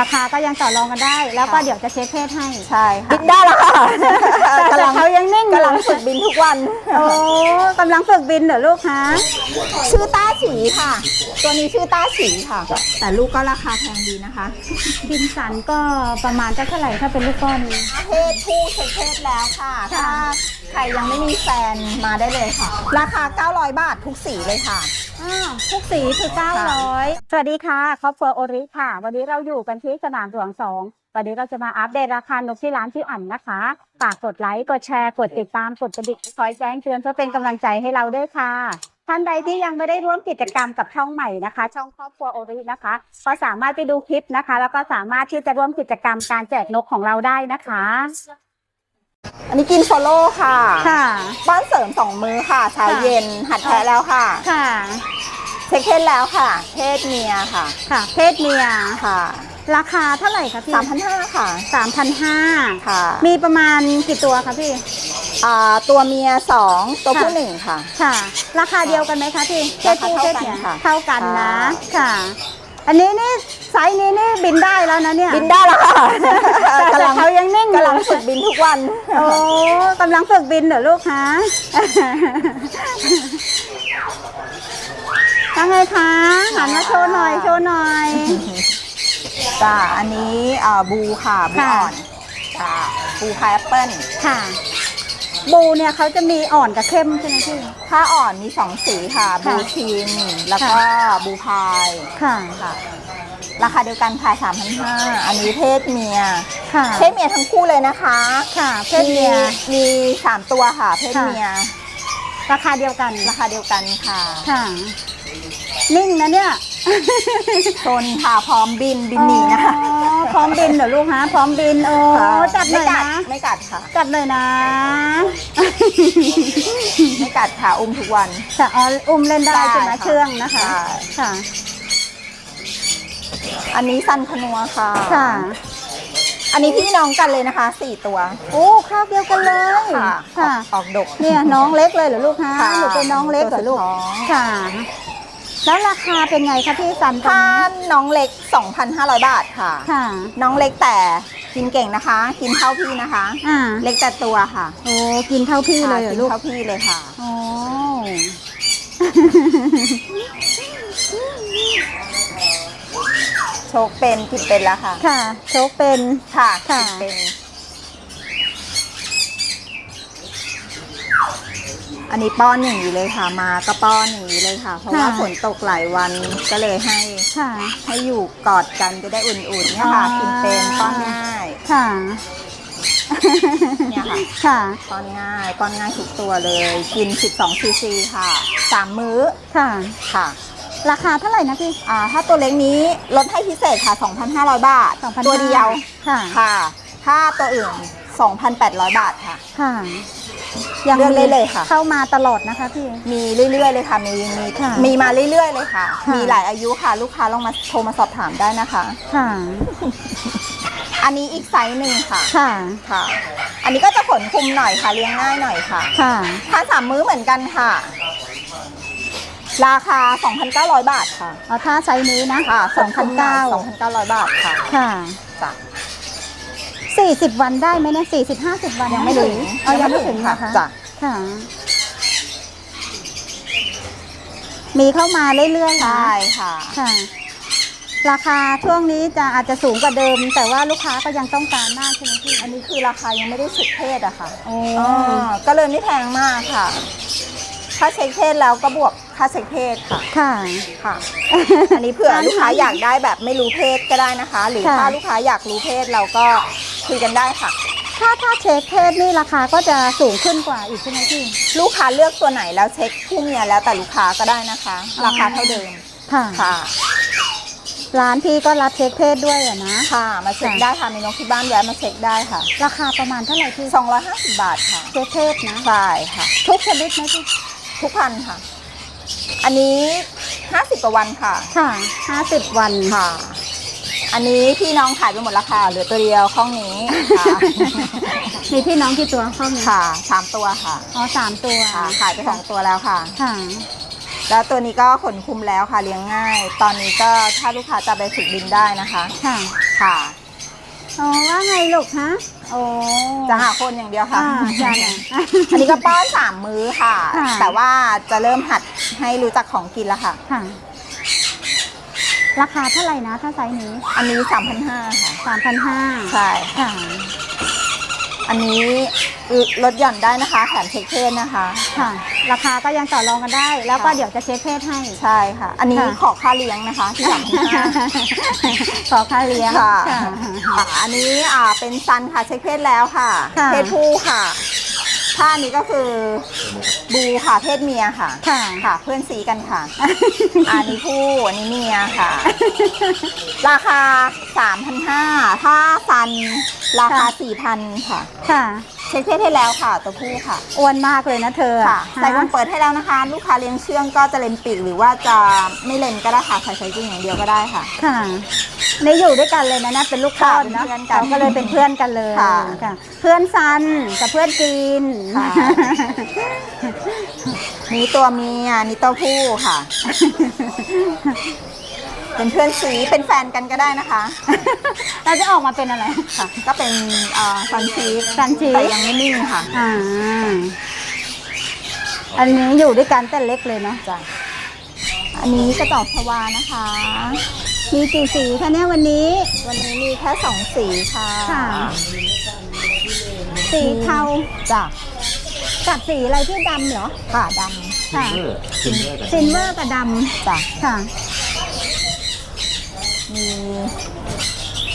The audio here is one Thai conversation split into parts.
ราคาก็ยังต่อรองกันได้ แล้วก็ค่ะเดี๋ยวจะเช็คเพศให้ ใช่ค่ะบินได้แล้วค่ะแต่แต่เขายังนิ่งอยู่กำลังฝึกบินทุกวัน โอ้กำลังฝึกบินเหรอลูกคะชื่อต้าฉีค่ะ ตัวนี้ชื่อต้าฉีค่ะ แต่ลูกก็ราคาแพงดีนะคะ บินสันก็ประมาณจะเท่าไหร่ถ้าเป็นลูกก้อนนี้เพศผู้เช็คเพศแล้วค่ะถ้า ใครยังไม่มีแฟนมาได้เลยค่ะ ราคา 900 บาททุกสีเลยค่ะ อ้าวทุกสีคือ 900 สวัสดีค่ะ ครอบครัวโอริค่ะ วันนี้เราอยู่กันที่สนามหลวงสองวันนี้เราจะมาอัปเดตราคานกที่ร้านที่อ่อนนะคะ ฝากกดไลค์ กดแชร์ กดติดตาม กดกระดิ่งคอยแจ้งเตือนเพื่อเป็นกำลังใจให้เราด้วยค่ะ ท่านใดที่ยังไม่ได้ร่วมกิจกรรมกับช่องใหม่นะคะ ช่องครอบครัวโอรินะคะ ก็สามารถไปดูคลิปนะคะ แล้วก็สามารถที่จะร่วมกิจกรรมการแจกนกของเราได้นะคะ อันนี้กินโฟโล่ค่ะ ค่ะ บ้านเสริม2มื้อค่ะเช้าค่ะ เย็นหัดแทะแล้วค่ะ ค่ะ เช็คเพศแล้วค่ะ เพศเมียค่ะ ค่ะ เพศเมีย ค่ะราคาเท่าไหร่คะพี่3,500ค่ะ สามพันห้าค่ะมีประมาณกี่ตัวคะพี่ อ่าตัวเมีย2ตัวผู้ค่ะ หนึ่งค่ะ ค่ะ ราคาเดียวกันไหมคะพี่เพศผู้ราคาเพเท่าศกันเมียค่ะ เท่ากันนะค่ะค่ะ อันนี้นี่ไซส์นี้นี่ บินได้แล้วนะเนี่ย บินได้แล้วค่ะแต่แต่เขายังนิ่งอยู่กำลังฝึกบินทุกวัน โอ้กำลังฝึกบินเหรอลูกคะยังไงคะหันมาโชว์หน่อยโชว์หน่อย จ้าอันนี้อ่าบูค่ะบูค่ะ อ่อนจ้าบูพายแอปเปิ้ลค่ะ บูเนี่ยเขาจะมีอ่อนกับเข้มใช่ไหมพี่ ถ้าอ่อนมีสองสีค่ะ บูค่ะชินแล้วก็บูพายค่ะ ค่ะ ราคาเดียวกันค่ะ 3,500 อันนี้เพศเมีย ค่ะ เพศเมียทั้งคู่เลยนะคะ ค่ะ เพศเมีย มีสามตัวค่ะ เพศค่ะเมีย ราคาเดียวกัน ราคาเดียวกันค่ะ ค่ะ นิ่งนะเนี่ยโซนค่ะ พร้อมบิน บินหนีนะคะอ๋อพร้อมบินเหรอลูกฮะ พร้อมบิน โอ้ค่ะจัดเลไม่ยกัดนะ ไม่กัดค่ะ จัดเลยนะ ไม่กัดค่ะ อุ้มทุกวัน ค่ะอ๋ออุ้มเล่นได้ใช่ไหมได้ค่ะเชื่องนะคะใช่ค่ะ อันนี้ซันคนัวค่ะ ค่ะ อันนี้พี่น้องกันเลยนะคะสี่ตัว โอ้ข้าวเดียวกันเลยค่ะค่ะ ออกดก เนี่ยน้องเล็กเลยเหรอลูกฮะค่ะหนูเป็นน้องเล็กเหรอลูก ตัวสุดท้อง ค่ะ แล้วราคาเป็นไงคะพี่สันตอนถ้านี้น้องเล็ก 2,500 บาทค่ะ ค่ะ น้องเล็กแต่กินเก่งนะคะ กินเท่าพี่นะคะ อ่า เล็กแต่ตัวค่ะโอ้กินเท่าพี่เลยเหรอกินลูกเท่าพี่เลยค่ะ โอ้ โชคเป็นกินเป็นแล้วค่ะ ค่ะ โชคเป็น ค่ะค่ะ กินเป็น อันนี้ป้อนอย่างนี้เลยค่ะ มาก็ป้อนอย่างนี้เลยค่ะ เพราะว่าค่ะ ฝนตกหลายวันก็เลยให้ ค่ะ ให้อยู่กอดกันจะได้อุ่นๆเนี่ยค่ะ อ๋อ กินเป็นป้อนง่าย ค่ะ เนี่ยค่ะ ค่ะ ป้อนง่ายป้อนง่ายทุกตัวเลย กิน 12ซีซีค่ะ สามมื้อค่ะ ค่ะ ราคาเท่าไหร่นะพี่ อ่าถ้าตัวเล็กนี้ลดให้พิเศษค่ะ 2,500 บาท 2,500 ตัวเดียวค่ะ ค่ะ ถ้าตัวอื่น 2,800 บาทค่ะ ค่ะเลือกได้เลยค่ะ เข้ามาตลอดนะคะพี่ มีเรื่อยๆเลยค่ะ มีมีค่ะมีมาเรื่อยๆเลยค่ะค่ะ มีหลายอายุค่ะ ลูกค้าลองมาโทรมาสอบถามได้นะคะ ค่ะ อันนี้อีกไซส์หนึ่งค่ะ ค่ะ ค่ะ อันนี้ก็จะขนคุมหน่อยค่ะ เลี้ยงง่ายหน่อยค่ะ ค่ะทานสามมื้อเหมือนกันค่ะ ราคา 2,900 บาทค่ะเอาถ้าไซส์นี้นะค่ะสองพันเก้า2,900 บาทค่ะค่ะจ้ะ สี่สิบวันได้ไหมเนี่ยสี่สิบห้าสิบวันยังไม่ถึงเอายังไม่ถึงค่ะนะคะจ้ะ ค่ะ มีเข้ามาเรื่อยๆนะใช่ค่ะ ค่ะ ราคาช่วงนี้จะอาจจะสูงกว่าเดิม แต่ว่าลูกค้าก็ยังต้องการมากใช่ไหมพี่อันนี้คือราคายังไม่ได้เช็คเพศอะค่ะโอ้อ๋อก็เลยไม่แพงมากค่ะ ถ้าเช็คเพศแล้วก็บวกค่าเช็คเพศค่ะ ค่ะ ค่ะ อันนี้เผื่อลูกค้าอยากได้แบบไม่รู้เพศก็ได้นะคะ หรือค่ะ ถ้าลูกค้าอยากรู้เพศเราก็คุยกันได้ค่ะ ถ้าถ้าเช็คเพศนี่ราคาก็จะสูงขึ้นกว่าอีกใช่ไหมพี่ ลูกค้าเลือกตัวไหนแล้วเช็คคู่เมียแล้วแต่ลูกค้าก็ได้นะคะ อ๋อ ราคาเท่าเดิมค่ะ ค่ะ ร้านพี่ก็รับเช็คเพศด้วยอะนะ ค่ะ มาเช็คค่ะ ได้ค่ะมีนกที่บ้านแวะมาเช็คได้ค่ะ ราคาประมาณเท่าไหร่พี่250 บาทค่ะ เช็คเพศนะ ใช่ค่ะ ทุกชนิดไหมพี่ ทุกพันค่ะ อันนี้50กว่าวันค่ะ ค่ะห้าสิบวัน ค่ะ อันนี้พี่น้องขายไปหมดแล้วค่ะเหลือตัวเดียวข้องนี้ค่ะ มีพี่น้องกี่ตัวเข้ามาค่ะสามตัวค่ะอ๋อสามตัว ค่ะขายไปสองตัวแล้วค่ะ ค่ะ แล้วตัวนี้ก็ขนคุมแล้วค่ะเลี้ยงง่าย ตอนนี้ก็ถ้าลูกค้าจะไปฝึกบินได้นะคะ ค่ะ ค่ะ อ๋อว่าไงลูกฮะโอ้ จะหาคนอย่างเดียวค่ะอ่าจ้ะอันนี้ก็ป้อนสามมื้อค่ะ ค่ะ แต่ว่าจะเริ่มหัดให้รู้จักของกินแล้วค่ะ ค่ะ ราคาเท่าไหร่นะถ้าไซส์นี้อันนี้3 5 0 0ค่ะสามพันห้าใช่ ค่ะ อันนี้ลดหย่อนได้นะคะแถมเช็คเพศนะคะ ค่ะ ราคาก็ยังต่อรองกันได้ แล้วก็ค่ะ เดี๋ยวจะเช็คเพศให้ ใช่ค่ะ อันนี้ค่ะ ขอค่าเลี้ยงนะคะที่สามพันห้าขอค่าเลี้ยง ค่ะค่ะค่ะอันนี้อ่าเป็นซันค่ะเช็คเพศแล้วค่ะ ค่ะ เพศผู้ค่ะ ถ้าอันนี้ก็คือบูค่ะเพศเมียค่ะ ค่ะ ค่ะ เพื่อนสีกันค่ะ อันนี้ผู้อันนี้เมียค่ะ ราคา 3,500ถ้าซันราคา 4,000 ค่ะ ค่ะ เช็คเพศให้แล้วค่ะตัวผู้ค่ะอ้วนมากเลยนะเธอค่ะฮะใส่วันเปิดให้แล้วนะคะ ลูกค้าเลี้ยงเชื่องก็จะเลนปีกหรือว่าจะไม่เลนก็ได้ค่ะใส่ใส่จริงอย่างเดียวก็ได้ค่ะค่ะในอยู่ด้วยกันเลยนะนะเป็นลูกป้อนเนาะค่ะเป็นเพื่อนกันเราก็เลยเป็นเพื่อนกันเลยค่ะค่ะเพื่อนซันกับเพื่อนจีนค่ะนี่ตัวเมียนี่ตัวผู้ค่ะ เป็นเพื่อนสีเป็นแฟนกันก็ได้นะคะ เราจะออกมาเป็นอะไรค่ะ ก็เป็นซันชีฟซันชีฟแต่ยังไม่นิ่งค่ะ อ่า อันนี้อยู่ด้วยกันแต่เล็กเลยเนาะจ้ะ อันนี้กระจอกชวานะคะ มีกี่สีคะเนี่ยวันนี้ วันนี้มีแค่สองสีค่ะค่ะ สีเทาจ้ะกับสีอะไรที่ดำเหรอ ค่ะดค่ะซิลเวอร์กับซิลเวอร์กับดำจ้ะำค่ะ มี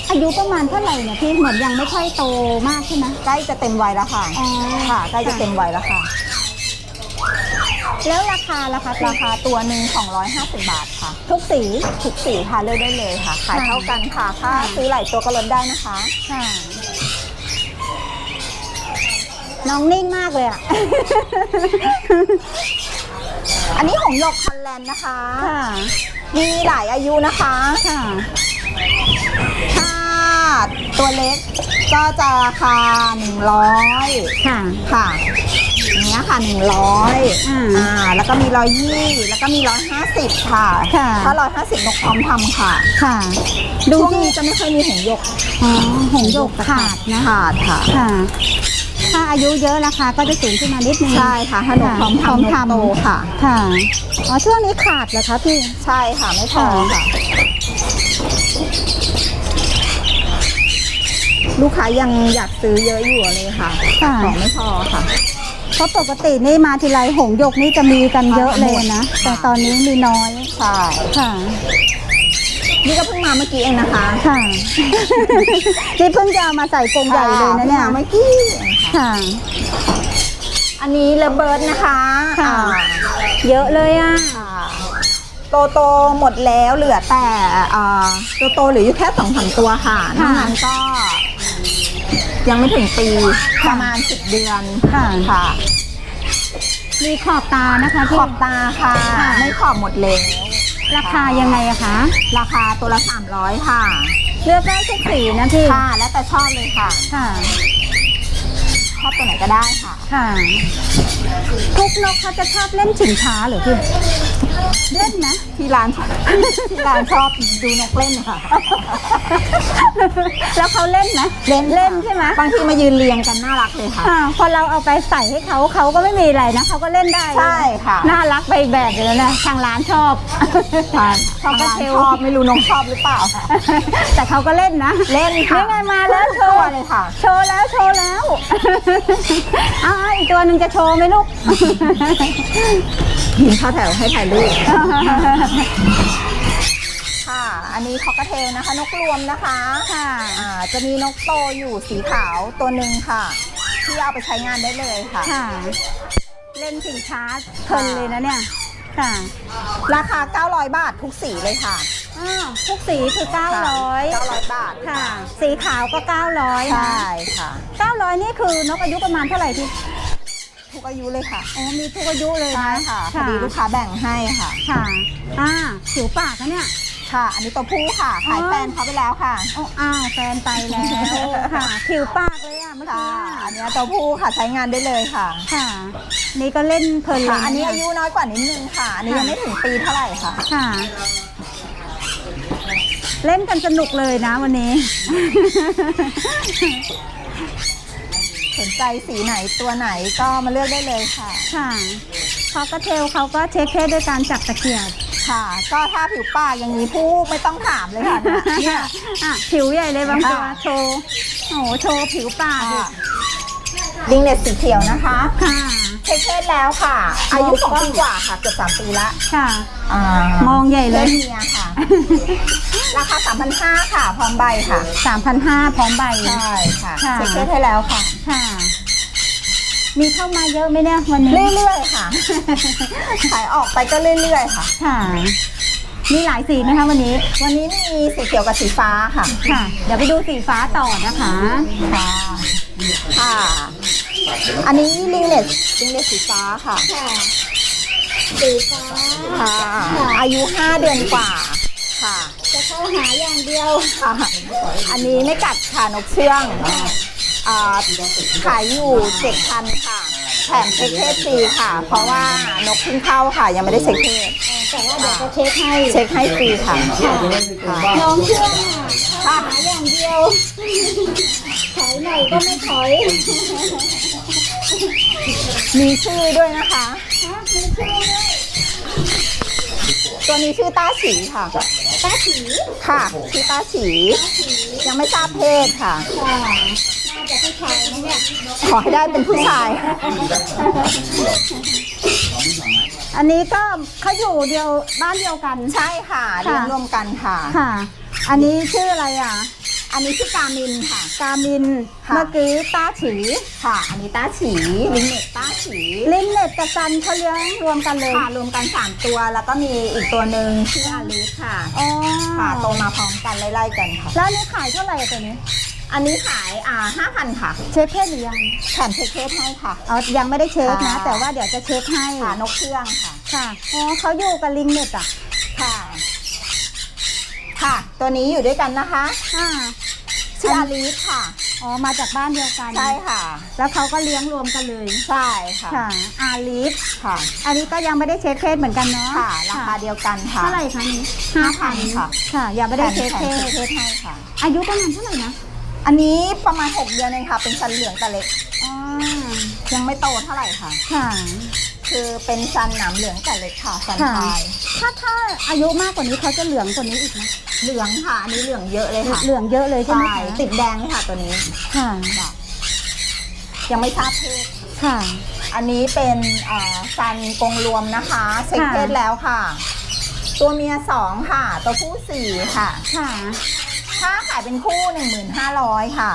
อายุประมาณเท่าไหร่เนี่ยพี่เหมือนยังไม่ค่อยโตมากใช่ไหมใกล้จะเต็มวัยแล้วค่ะอ๋อค่ะใกล้จะเต็มวัยแล้วค่ะ แล้วราคาล่ะคะราคาตัวหนึ่ง250 บาทค่ะ ทุกสีทุกสีค่ะเลือกได้เลยค่ะ ขายค่ะเท่ากันค่ะถ้าซื้อหลายตัวก็ลดได้นะคะ ค่ะ น้องนิ่งมากเลยอะ อันนี้ของหยกคันแลนด์นะคะค่ะ มีหลายอายุนะคะค่ะถ้าตัวเล็กก็จะราคา100 ค่ะ ค่ะอย่างเงี้ยค่ะ 100อ่าอ่าแล้วก็มีร้อยยี่แล้วก็มีร้อยห้าสิบค่ะค่ะ ถ้าร้อยห้าสิบนกพร้อมทำค่ะ ค่ะ ดูดูที่ที่นี้จะไม่ค่อยมีหงส์หยกอ๋อหงส์หยกขาดนะขาดค่ะ ค่ะถ้า อายุเยอะราคาก็จะสูงขึ้นมานิดนึงใช่ค่ะถ้านกพร้อมพร้อมทำนกทำโตค่ะ ค่ะอ๋อช่วงนี้ขาดเหรอคะพี่ ใช่ค่ะไม่พอค่ะค่ะ ลูกค้ายังอยากซื้อเยอะอยู่เลยค่ะค่ะ ของไม่พอค่ะ เพราะปกตินี่มาทีไรหงส์หยกนี่จะมีกันเยอะเลยนะ แต่ตอนนี้มีน้อย ใช่ค่ะ นี่ก็เพิ่งมาเมื่อกี้เองนะคะค่ะ นี่เพิ่งจะเอามาใส่กรงใหญ่เลยนะเนี่ยพิ่งมาเมื่อกี้เอง ค่ะค่ะ อันนี้เลเบิร์ดนะคะค่ะ อ่าเยอะเลยอะค่ะ โตโตหมดแล้วเหลือแต่อ่าโตโตเหลืออยู่แค่สองสามตัวค่ะนอกนั้นก็ ยังไม่ถึงปีประมาณสิบเดือนค่ะ ค่ะมีขอบตานะคะขพี่ อบตาค่ะ ค่ะ ไม่ขอบหมดเลย ราคายังไงอะคะ ราคาตัวละ300ค่ะ เลือกได้ทุกสีนะพี่ ค่ะ แล้วแต่ชอบเลยค่ะ ค่ะ ชอบตัวไหนก็ได้ค่ะ ค่ะ ทุกนกเขาจะชอบเล่นฉิงช้าเหรือพี่เล่นนะที่ร้านที่ร้านชอบดูนกเล่นค่ะแล้วเขาเล่นไหมเล่นเล่นใช่ไหมบางทีมายืนเรียงกันน่ารักเลยค่ะอ่าพอเราเอาไปใส่ให้เขาเขาก็ไม่มีอะไรนะเขาก็เล่นได้ใช่ค่ะน่ารักไปอีกแบบเลยนะทางร้านชอบใช่เขาก็ทางร้านเทลชอบไม่รู้นกชอบหรือเปล่าค่ะแต่เขาก็เล่นนะ เล่นค่ะนี่ไงมาแล้วโชตัว์วเลยค่ะ โชว์แล้วโชว์แล้วอ้าวอีกตัวหนึ่งจะโชว์ไหมลูก ยิงเข้าแถวให้ถ่ายรูป ค่ะ อันนี้คอกเทลนะคะ นกรวมนะคะค่ะอ่าจะมีนกโตอยู่สีขาวตัวหนึ่งค่ะ ที่เอาไปใช้งานได้เลยค่ะ ค่ะ เล่นสินค้าเพลินเลยนะเนี่ย ค่ะ ราคา 900 บาททุกสีเลยค่ะอ้าวทุกสีคือ 900 900 บาทค่ะ สีขาวก็ 900ใชนะ่ค่ะ 900 นี่คือนกอายุประมาณเท่าไหร่พี่ ทุกอายุเลยค่ะอ๋อมีทุกอายุเลยใช่นะค่ะพอดีลูกค้าแบ่งให้ค่ะ ค่ะอ่าผิวปากนะเนี่ย ค่ะ อันนี้ตัวผู้ค่ะ ขายอ๋อแฟนเขาไปแล้วค่ะ โอ้อ้าวแฟนไปแล้วค่ะผิวปากเลยอะเมื่อค่ะ กี้อันนี้ตัวผู้ค่ะใช้งานได้เลยค่ะ ค่ะ นี่ก็เล่นเพลินเลค่ะ ยอันนี้เอายุน้อยกว่านิดนึงค่ะ อันนี้ยังไม่ถึงปีเท่าไหร่ค่ะ ค่ะ เล่นกันสนุกเลยนะวันนี้ สนใจสีไหนตัวไหนก็มาเลือกได้เลยค่ะ ค่ะพอกระเทลเขาก็เช็คเพศด้วยการจับตะเกียบค่ะ ก็ถ้าผิวปากอย่างนี้ผู้ไม่ต้องถามเลยค่ะเนี่ยอะผิวใหญ่เลยบางตัวค่ะโชว์โอ้โหโชว์ผิวปากอีก ลิงเลสสีเขียวนะคะ ค่ะ เช็คเพศแล้วค่ะ อายุสองปีกว่าค่ะเกือบสามปีละค่ะ อ่ามองใหญ่เลยพศเมียค่ะ ราคาสามพันห้าค่ะ พร้อมใบค่ะสามพันห้าพร้อมใบ ใช่ค่ะค่ะ เช็คเพศให้แล้วค่ะ ค่ะ มีเข้ามาเยอะไหมเนี่ยวันนี้ เรื่อยๆค่ะ ขายออกไปก็เรื่อยๆค่ะ ค่ะ มีหลายสีไหมคะวันนี้ วันนี้มีสีเขียวกับสีฟ้าค่ะ ค่ะ เดี๋ยวไปดูสีฟ้าต่อนะคะ ค่ะ ค่ะ อันนี้ลิงเลสลิงเลสสีฟ้าค่ะสีฟ้า ค่ะ อายุ 5 เดือนกว่า ค่ะ จะเข้าหาอย่างเดียวค่ะ อันนี้ไม่กัดค่ะนกเชื่องอ่าขายอยู่เจ็ดพันค่ะ แถมเช็คเพศฟรีค่ะ เพราะว่านกเพิ่งเข้าค่ะ ยังไม่ได้เช็คเพศแต่ว่าเดี๋ยวจะเช็คให้เช็คให้ฟรีค่ะค่ะน้องเชื่อค่ะค่ะ หาอย่างเดียว ถอยหน่อยก็ไม่ถอย มีชื่อด้วยนะคะฮะมีชื่อด้วย ตัวนี้ชื่อต้าฉีค่ะตาสีค่ะ ชื่อต้าฉี ยังไม่ทราบเพศค่ะ ค่ะน่าจะผู้ชายนะเนี่ยขอให้ได้เป็นผู้ชาย อันนี้ก็เขาอยู่เดียวบ้านเดียวกัน ใช่ค่ะค่ะเลี้ยงรวมกันค่ะ ค่ะ อันนี้ชื่ออะไรอะ อันนี้ชื่อกามินค่ะ กามิน ค่ะ เมื่อกี้ตาฉีค่ะ อันนี้ต้าฉีลิงเน็ตต้าฉีลิ้นเน็ตกับกันเขาเลี้ยงรวมกันเลยค่ะรวมกัน 3 ตัว แล้วก็มีอีกตัวหนึ่งชื่ออาลิสค่ะ อ๋อค่ะโตมาพร้อมกันไล่ๆกันค่ะ แล้วอันนี้ขายเท่าไหร่อะตัวนี้ อันนี้ขายอ่าห้าพันค่ะเช็คเพศหรือยังแถมเช็คเพศให้ค่ะ เอายังไม่ได้เช็คนะ ค่ะ แต่ว่าเดี๋ยวจะเช็คให้ค่ะนกเชื่องค่ะ ค่ะอ๋อเขาอยู่กับลิงเน็ตอะ ค่ะ ค่ะ ตัวนี้อยู่ด้วยกันนะคะอ่าชื่ออาลิสค่ะ อ๋อ มาจากบ้านเดียวกัน ใช่ค่ะ แล้วเขาก็เลี้ยงรวมกันเลย ใช่ค่ะ ค่ะ อาลีฟค่ะ อันนี้ก็ยังไม่ได้เช็คเพศเหมือนกันเนาะ ค่ะ ราคาเดียวกันค่ะ เท่าไหร่คะนี้5,000ค่ะ ค่ะ ยังไม่ได้เช็คแถเพมศเช็คเพศให้ค่ะ อายุประมาณเท่าไหร่นะ อันนี้ประมาณ 6 เดือนเองค่ะ เป็นสันเหลืองแต่เล็ก อ๋อ ยังไม่โตเท่าไหร่ค่ะ ค่ะ คือเป็นซันหนามเหลืองแต่เล็กค่ะซันค่ะชายถ้าถ้าอายุมากกว่านี้เขาจะเหลืองกว่านี้อีกไหมเหลืองค่ะอันนี้เหลืองเยอะเลยค่ะเหลืองเยอะเลยใช่ไหมใช่คะติดแดงเลยค่ะตัวนี้ค่ะยังไม่ทราบเพศ ค่ะ อันนี้เป็นเอ่อซันกรงรวมนะคะเช็คค่ะเพศแล้วค่ะ ตัวเมียสองค่ะ ตัวผู้สี่ค่ะ ค่ะถ้าขายเป็นคู่ 1,500 ค่ะ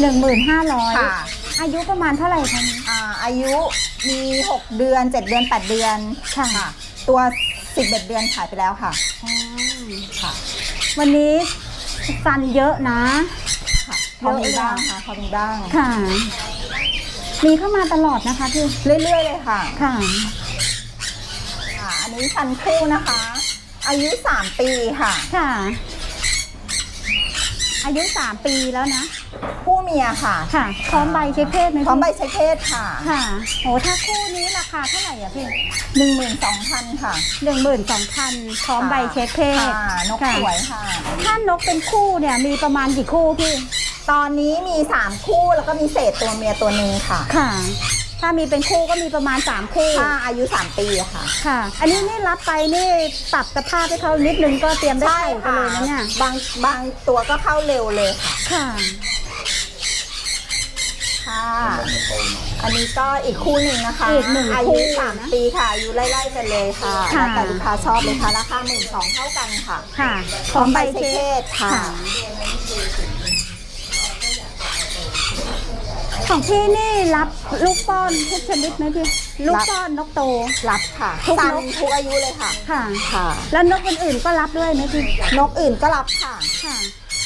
หนึ่งหมื่นห้าร้อยค่ะ อายุประมาณเท่าไหร่คะนี้อ่าอายุมี 6 เดือน 7 เดือน 8 เดือนค่ะ ตัว 11 เดือนขายไปแล้วค่ะอ๋อค่ะ วันนี้ซันเยอะนะค่ะพอมีบ้างค่ะพอมีบ้างค่ะ มีเข้ามาตลอดนะคะพี่เรื่อยๆเลยค่ะค่ะค่ะอันนี้ซันคู่นะคะ อายุ 3 ปีค่ะค่ะ อายุสามปีแล้วนะ คู่เมียค่ะ ค่ะ พร้อมใบเช็คเพศไหมพร้อมใบพี่เช็คเพศค่ะ ค่ะ โห ถ้าคู่นี้ราคาเท่าไหร่อะพี่12,000ค่ะหนึ่งหมื่นสองพันพร้อมใบเช็คเพศค่ะนกค่ะสวยค่ะ ถ้านกเป็นคู่เนี่ยมีประมาณกี่คู่พี่ ตอนนี้มี 3 คู่แล้วก็มีเศษตัวเมียตัวหนึ่งค่ะ ค่ะ ถ้ามีเป็นคู่ก็มีประมาณสามคู่ ถ้าอายุ 3 ปีอะค่ะ ค่ะ อันนี้นี่รับไปนี่ปรับสภาพให้เขานิดนึงก็เตรียมได้ใช่ไข่กันค่ะเลยนะเนี่ย บางบางตัวก็เข้าเร็วเลยค่ะค่ะ ค่ะ อันนี้ก็อีกคู่หนึ่งนะคะอีกหนึ่งอาคู่ยุสามนะปีค่ะอายุไล่ๆกันเลยค่ะค่ะ แล้วแต่ลูกค้าชอบเลยค่ะราคาหมื่นสองเท่ากันค่ะค่ะพร้อมใบเช็คเพศค่ะ ของพี่นี่รับลูกป้อนทุกชนิดไหมพี่ลูกป้อนนกโต รับค่ะทุกซันนกทุกอายุเลยค่ะ ค่ะ ค่ะ แล้วนกอื่นๆก็รับด้วยไหมพี่นกอื่นก็รับค่ะ ค่ะ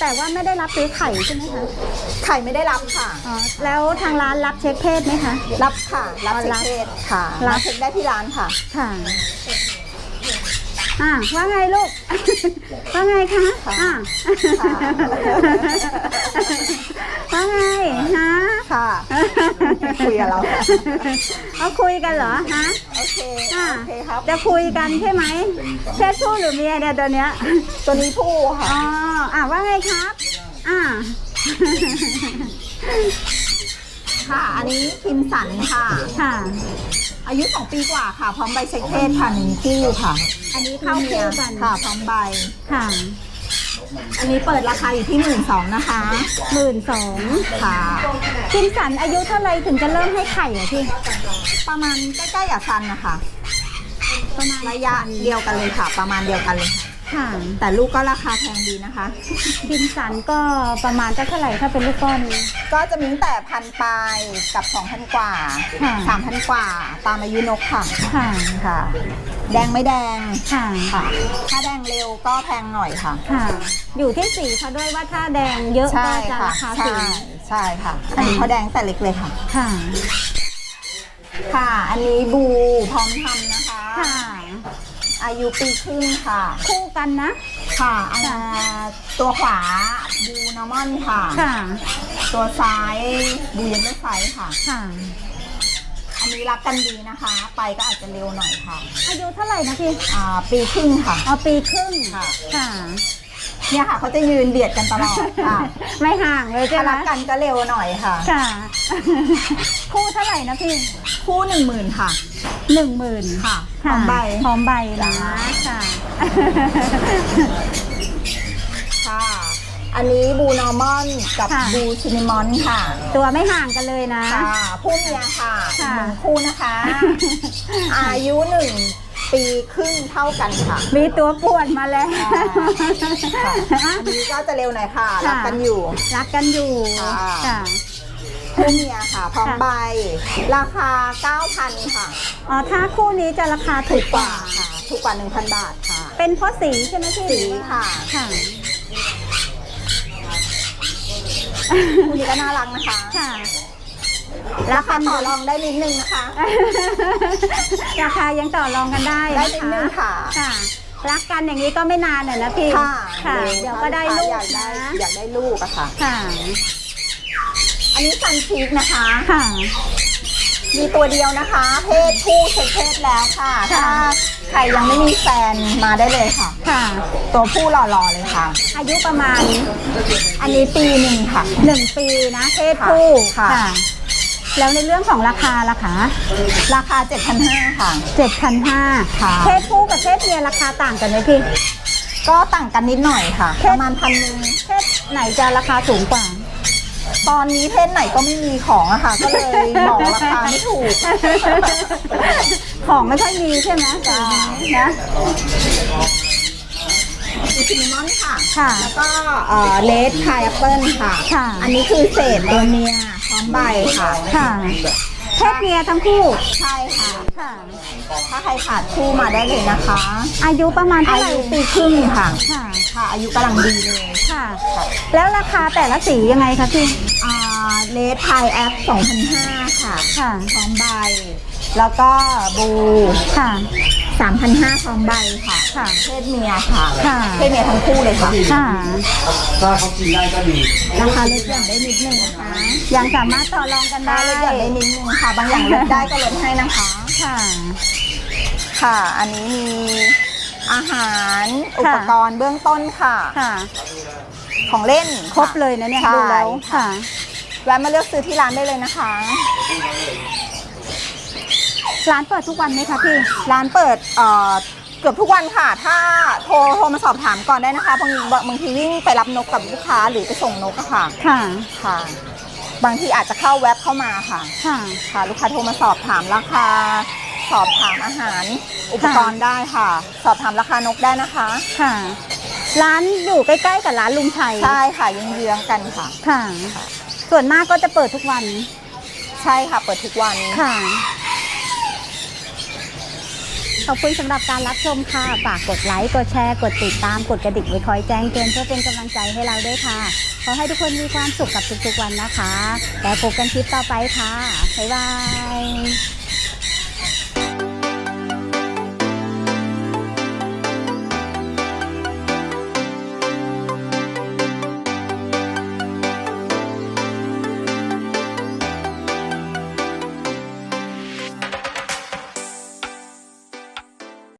แต่ว่าไม่ได้รับซื้อไข่ใช่ไหมคะไข่ไม่ได้รับค่ะ อ๋อแล้วทางร้านรับเช็คเพศไหมคะ รับค่ะ รับอ๋อเช็รัคบเพศค่ะรัรับบเช็คได้ที่ร้านค่ะ ค่ะ อ่าว่าไงลูก ว่าไงคะค่ะอ่าค่ะว่าไงฮะค่ะคุยกับเราค่ะเอาคุยกันเหรอฮะโอเคอ่าโอเคครับจะคุยกันใช่ไหมเพศผู้หรือเมียเนี่ยตัวเนี้ยตัวนี้ผู้ค่ะอ๋ออ่าว่าไงครับอ่าค่ะ อันนี้คิมสันค่ะ ค่ะ อายุ 2 ปีกว่าค่ะ พร้อมใบเช็คเพศค่ะหนึ่งคู่ค่ะ อันนี้เข้าคู่กันค่ะ พร้อมใบ ค่ะ อันนี้เปิดราคาอยู่ที่หมื่นสองนะคะหมื่นสองค่ะ คิมสันอายุเท่าไหรถึงจะเริ่มให้ไข่อะพี่ ประมาณใกล้ๆกับซันนะคะ ประมาณระยะเดียวกันเลยค่ะ ประมาณเดียวกันเลยค่ะ ค่ะแต่ลูกก็ราคาแพงดีนะคะคิมสันก็ประมาณจะเท่าไหร่ถ้าเป็นลูกก้อนก็จะมีตั้งแต่พันปลายกับสองพันกว่า ค่ะสามพันกว่า ตามอายุนกค่ะค่ะ ค่ะ แดงไม่แดงค่ะค่ะ ถ้าแดงเร็วก็แพงหน่อยค่ะ ค่ะ อยู่ที่สีเขาด้วยว่าถ้าแดงเยอะใช่ก็จะค่ะราคาใช่สูงใช่ค่ะ อันนี้เขาแดงแต่เล็กเลยค่ะ ค่ะ ค่ะ อันนี้บูพร้อมทำนะคะ ค่ะ อายุปีครึ่งค่ะ คู่กันนะ ค่ะอันตัวขวาบูนอร์มอนค่ะ ค่ะ ตัวซ้ายบูเยนเดอร์ไซส์ค่ะ ค่ะ อันนี้รักกันดีนะคะ ไปก็อาจจะเร็วหน่อยค่ะอายุเท่าไหร่นะพี่ อ่าปีครึ่งค่ะ เอาปีครึ่ง ค่ะ ค่ะ เนี่ยค่ะเขาจะยืนเบียดกันตลอดค่ะไม่ห่างเลยใช่ถ้าไหมรักกันก็เร็วหน่อยค่ะ ค่ะ คู่เท่าไหร่นะพี่คู่หนึ่งหมื่นค่ะ หนึ่งหมื่นค่ะพร้อมใบ พร้อมใบนะจ้าค่ะ ค่ะ อันนี้บูนอร์มอนกับค่ะ บูชินิมอนค่ะ ตัวไม่ห่างกันเลยนะ ค่ะคู่เมียค่ะค่ะ หนึ่งคู่นะคะ อายุหนึ่ง ปีครึ่งเท่ากันค่ะมีตัวป่วนมาแล้วค่ะอันนี้ก็จะเร็วหน่อยค่ะค่ะรักกันอยู่ รักกันอยู่ค่ะค่ะคู่เมียค่ะพร้อมค่ะใบ ราคา 9,000 ค่ะอ๋อถ้าคู่นี้จะราคาถูกกว่าค่ะ ถูกกว่า 1,000 บาทค่ะ เป็นเพราะสีใช่ไหมพี่สีค่ะค่ะคู่นี้ก็น่ารักนะคะค่ะ ราคาต่อรองได้นิดนึงนะคะ ราคายังต่อรองกันได้ได้นะนิดคะนึงค่ะ ค่ะ รักกันอย่างนี้ก็ไม่นานน่ะนะพี่ ค่ะค่ะเดี๋ยวก็ได้ลูกอยากได้นะอยากได้ลูกอะค่ะ ค่ะ อันนี้ซันชีกนะคะ ค่ะ มีตัวเดียวนะคะ เพศผู้เช็คเพศแล้วค่ะ ถ้าค่ะ ใครยังไม่มีแฟนมาได้เลยค่ะ ค่ะ ตัวผู้หล่อๆเลยค่ะ อายุประมาณอันนี้ปีหนึ่งค่ะ หนึ่งปีนะเพศผู้ค่ะ แล้วในเรื่องของราคาล่ะคะราคา 7,500 ค่ะเจ็ดพันห้าค่ะ เพศผู้กับเพศเมียราคาต่างกันไหมพี่ ก็ต่างกันนิดหน่อยค่ะ เพปศระมาณพันหนึ่งเพศไหนจะราคาสูงกว่า ตอนนี้เพศไหนก็ไม่มีของอะค่ะ ก็เลยบอกราคาไม่ถูก ของไม่ค่อยมีใช่ไหมจ้านะอีซินิมอนค่ะ ค่ะ แล้วก็เลดพายแอปเปิลค่ะ ค่ะ อันนี้คือเศษตัวเมียพร้อม ใบค่ะ ค่ะเพศเมียทั้งคู่ ใช่ค่ะ ค่ะ ถ้าใครขาดคู่มาได้เลยนะคะ อายุประมาณเท่าอาไหร่ยุปีครึ่งค่ะ ค่ะ ค่ะ อายุกำลังดีเลย ค่ะ แล้วราคาแต่ละสียังไงคะพี่ อ่าเลดพายแอป2,500ค่ะ ค่ะ พร้อมใบ แล้วก็บูค่ะ 3,500พร้อมใบค่ะ ค่ะ เพศเมียค่ะ ค่ะ เพศเมียทั้งคู่เลยค่ะ ค่ะ ถ้าเขากินได้ก็ดีราคาลดหย่อนได้นิดนึงนะคะ ยังสามารถต่อรองกันได้ได้ลดหย่อนได้นิดนึงค่ะ บางอย่างลดได้ก็ลดให้นะคะ ค่ะ ค่ะ อันนี้มีอาหาร อุปกรณ์เบื้องต้นค่ะ ค่ะ ของเล่นครบเลยนะเนี่ยใช่ดูแล้วค่ะ แวะมาเลือกซื้อที่ร้านได้เลยนะคะ ร้านเปิดทุกวันไหมคะพี่ ร้านเปิดเอ่อเกือบทุกวันค่ะ ถ้าโทรโทรมาสอบถามก่อนได้นะคะ บางบางทีวิ่งไปรับนกกับลูกค้าหรือไปส่งนกอะค่ะ ค่ะ ค่ะ บางทีอาจจะเข้าแว็บเข้ามาค่ะ ค่ะ ค่ะ ลูกค้าโทรมาสอบถามราคา สอบถามอาหาร อุปกรณ์ได้ค่ะ สอบถามราคานกได้นะคะ ค่ะ ร้านอยู่ใกล้ๆกับร้านลุงชัย ใช่ค่ะเยื้องๆกันค่ะ ค่ะ ส่วนมากก็จะเปิดทุกวัน ใช่ค่ะ เปิดทุกวัน ค่ะ ขอบคุณสำหรับการรับชมค่ะ ฝากกดไลค์ กดแชร์ กดติดตาม กดกระดิ่งไว้คอยแจ้งเตือนเพื่อเป็นกำลังใจให้เราด้วยค่ะ ขอให้ทุกคนมีความสุขกับทุกๆวันนะคะ แล้วพบกันคลิปต่อไปค่ะ บ๊ายบาย